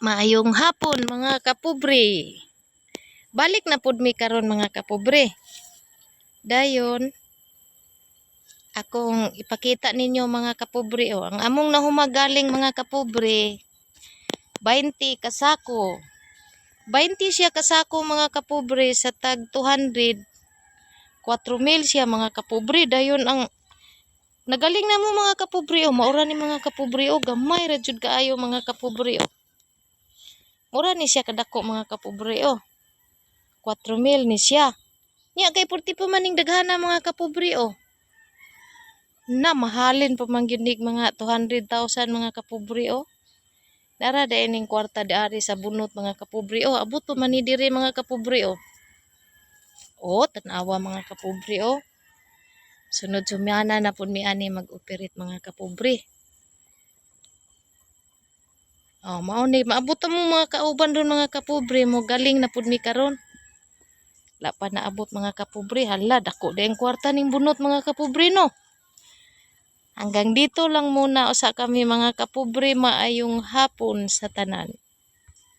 Maayong hapon mga kapobre. Balik na pud mi karon mga kapobre. Dayon akong ipakita ninyo mga kapobre oh. Ang among nahumagaling mga kapobre 20 kasako. 20 siya kasako mga kapobre sa tag 200. 4,000 siya mga kapobre. Dayon ang Nagaling na mo mga kapobre oh. Maura ni mga kapobre oh. Gamay ra jud kaayo mga kapobre oh. Mura ni siya kadako mga kapobre oh. 4,000 ni siya. Nya kay purti pa maning daghana mga kapobre oh. Na mahalin pa man mga 200,000 mga kapobre oh. Nara da ining kwarta di ari sa bunot mga kapobre oh. Abot pa man diri mga kapobre oh. Oh, tanawa mga kapobre oh. Sunod sumyana na pud mi ani mag-operate mga kapobre. Oh, mao ni maabot mo mga kauban ron mga kapobre mo galing na pud mi karon. La pa naabot mga kapobre, hala dako daing kwarta ning bunot mga kapobre no. Hanggang dito lang muna usa kami mga kapobre maayong hapon sa tanan.